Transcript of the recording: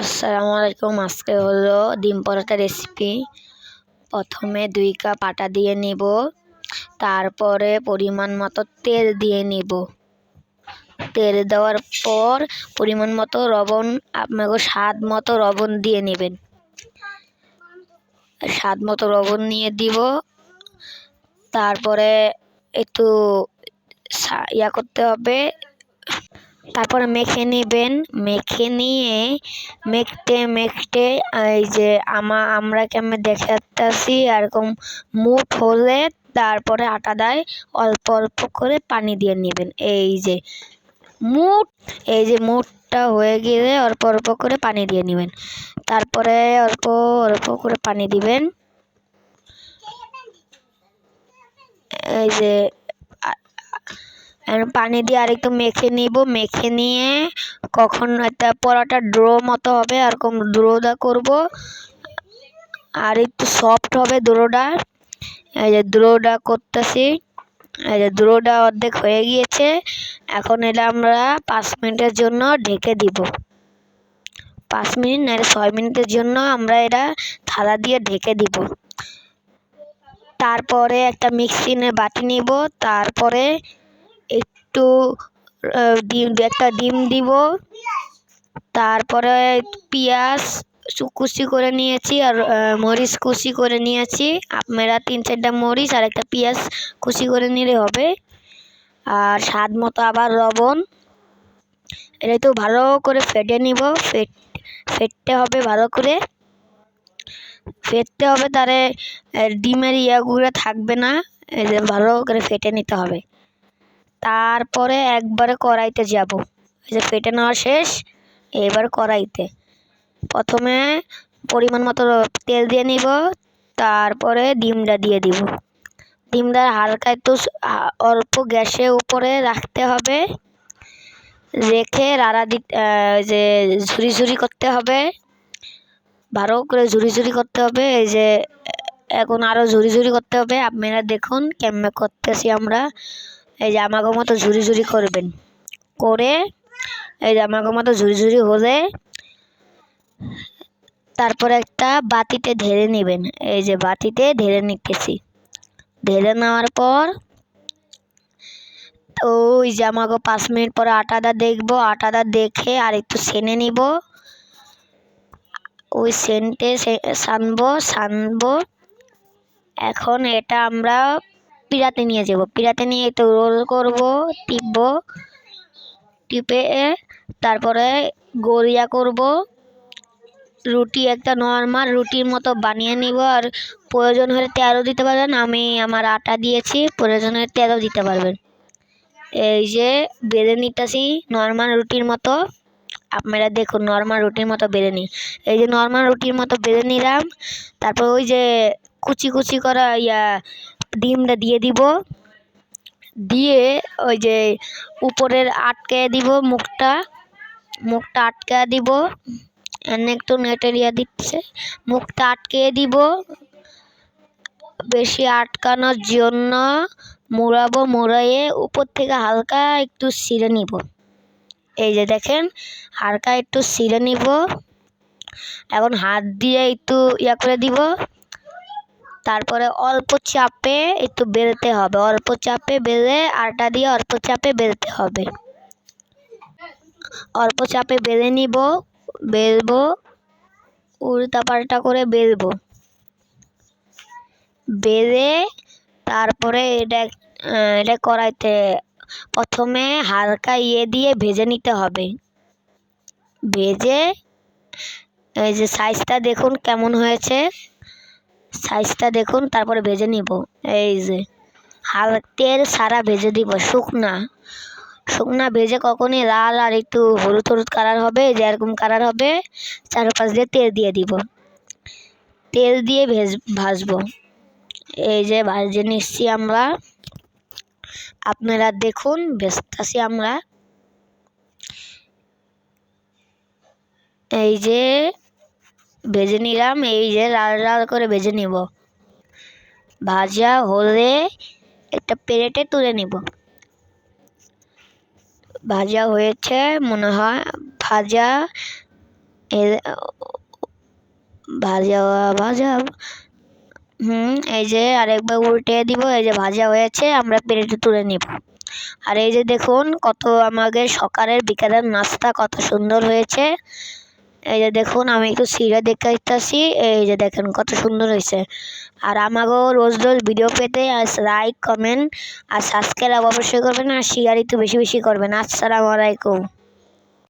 আসসালামু আলাইকুম আজকে হলো ডিম পরোটা রেসিপি প্রথমে দুই কাপ আটা দিয়ে নিব। তারপরে পরিমাণ মতো তেল দিয়ে নিব। তেল দেওয়ার পর পরিমাণ মতো লবণ আপনাকে স্বাদ মতো লবণ দিয়ে নেবেন। স্বাদ মতো লবণ নিয়ে দিব। তারপরে একটু ইয়া করতে হবে তারপরে মেখে নেবেন। মেখে নিয়ে মেখতে মেখতে এই যে আমা, আমরা কেমন দেখাতেছি, এরকম মুঠ হলে তারপরে আটা দেয়, অল্প অল্প করে পানি দিয়ে নেবেন। এই যে মুঠ, এই যে মুঠটা হয়ে গেলে অল্প অল্প করে পানি দিয়ে নেবেন। তারপরে অল্প অল্প করে পানি দিবেন। এই যে পানি দিয়ে আরেকটু মেখে নিব। মেখে নিয়ে কখন একটা পরোটা ড্রো মতো হবে, এরকম ড্রোটা করব। আর একটু সফট হবে ড্রোটা। এই যে ড্রোটা করতেছি। এই যে ড্রোটা অর্ধেক হয়ে গিয়েছে। এখন এটা আমরা পাঁচ মিনিটের জন্য ঢেকে দিব। পাঁচ মিনিট না, ছয় মিনিটের জন্য আমরা এটা থালা দিয়ে ঢেকে দিব। তারপরে একটা মিক্সিনে বাটি নিব। তারপরে একটু ডিম একটা ডিম দিব। তারপরে পেঁয়াজ কুচি করে নিয়েছি আর মরিচ কুচি করে নিয়েছি। আপনারা তিন চারটা মরিচ আর একটা পেঁয়াজ কুচি করে নিলে হবে। আর স্বাদ মতো আবার লবণ। এটা তো ভালো করে ফেটে নিব। ফেট, ফেটতে হবে ভালো করে। ফেটতে হবে তারে ডিমের ইয়াগুলো থাকবে না। ভালো করে ফেটে নিতে হবে। তারপরে একবারে কড়াইতে যাব। এই যে ফেটে নেওয়া শেষ, এবার কড়াইতে। প্রথমে পরিমাণ মতো তেল দিয়ে নিব, তারপরে ডিমটা দিয়ে দিব। ডিমটা হালকা একটু অল্প গ্যাসের উপরে রাখতে হবে। রেখে রাড়া দিতে যে ঝুরি ঝুরি করতে হবে। ভালো করে ঝুরি ঝুরি করতে হবে। এই যে এখন আরও ঝুরি ঝুরি করতে হবে। আপনারা দেখুন কেমনে করতেছি আমরা। এই যে আমাকে মতো ঝুরি ঝুরি করবেন। করে এই যে আমাকে মতো ঝুরি ঝুরি হলে তারপর একটা বাতিতে ঢেলে নেবেন। এই যে বাতিতে ঢেলে নিতেছি। ঢেলে নেওয়ার পর ওই যে আমাকে পাঁচ মিনিট পরে আটাটা দেখব। আটাটা দেখে আর একটু সেনে নিব। ওই সেন্টে সানবো সানবো। এখন এটা আমরা পিড়াতে নিয়ে যাব। পিড়াতে নিয়ে একটু রোল করব, টিপবো, টিপে তারপরে গড়িয়া করব। রুটি একটা নর্মাল রুটির মতো বানিয়ে নিব আর প্রয়োজন হলে তেলও দিতে পারবেন। আমি আমার আটা দিয়েছি, প্রয়োজন হলে তেলও দিতে পারবেন। এই যে বেলে নিতেছি নর্মাল রুটির মতো। আপনারা দেখুন নর্মাল রুটির মতো বেলে নিই এই যে নর্মাল রুটির মতো বেলে নিলাম। তারপর ওই যে কুচি কুচি করা ইয়া ডিমটা দিয়ে দিব। দিয়ে ওই যে উপরের আটকে দিব মুখটা। মুখটা আটকে দিব। একটু ইয়া দিচ্ছে। মুখটা আটকে দিব। বেশি আটকানোর জন্য মুড়াবো মুড়াইয়ে উপর থেকে হালকা একটু ছিঁড়ে নিব। এই যে দেখেন, হালকা একটু ছিঁড়ে নিব। এখন হাত দিয়ে একটু ইয়া করে দিব। তারপরে অল্প চাপে একটু বেলতে হবে। অল্প চাপে বেলে আটা দিয়ে অল্প চাপে বেলতে হবে। অল্প চাপে বেলে নিব, বেলবো, উল্টা পাল্টা করে বেলবো। বেলে তারপরে এটা এটা কড়াইতে প্রথমে হালকা ইয়ে দিয়ে ভেজে নিতে হবে। ভেজে এই যে সাইজটা দেখুন কেমন হয়েছে। সাইজটা দেখুন, তারপরে ভেজে নিব। এই যে হাল তেল সারা ভেজে দিব, শুকনা। শুকনা ভেজে কখনই লাল আর একটু হলুদ হলুদ কালার হবে, যে এরকম কালার হবে, চারপাশ দিয়ে তেল দিয়ে দিব। তেল দিয়ে ভেজ, ভাজবো। এই যে, ভাজে নিচ্ছি আমরা। আপনারা দেখুন ভেজতাছি আমরা। এই যে ভেজে নিলাম, এই যে লাল লাল করে ভেজে নিব। ভাজা হলে একটা প্লেটে তুলে নিব। ভাজা হয়েছে, মনে হয় ভাজা ভাজা ভাজা, হুম, এই যে আরেকবার উল্টে দিব, এই যে ভাজা হয়েছে, আমরা প্লেটে তুলে নিব। আর এই যে দেখুন, কত আমাদের সকালের বিকালের নাস্তা কত সুন্দর হয়েছে। এই যে দেখুন, আমি একটু সিরিয়া দেখতে আসতেছি। এই যে দেখেন কত সুন্দর হয়েছে। আর আমাকেও রোজ রোজ ভিডিও পেতে, আর লাইক কমেন্ট আর সাবস্ক্রাইব অবশ্যই করবেন, আর শেয়ার একটু বেশি বেশি করবেন। আসসালামু আলাইকুম।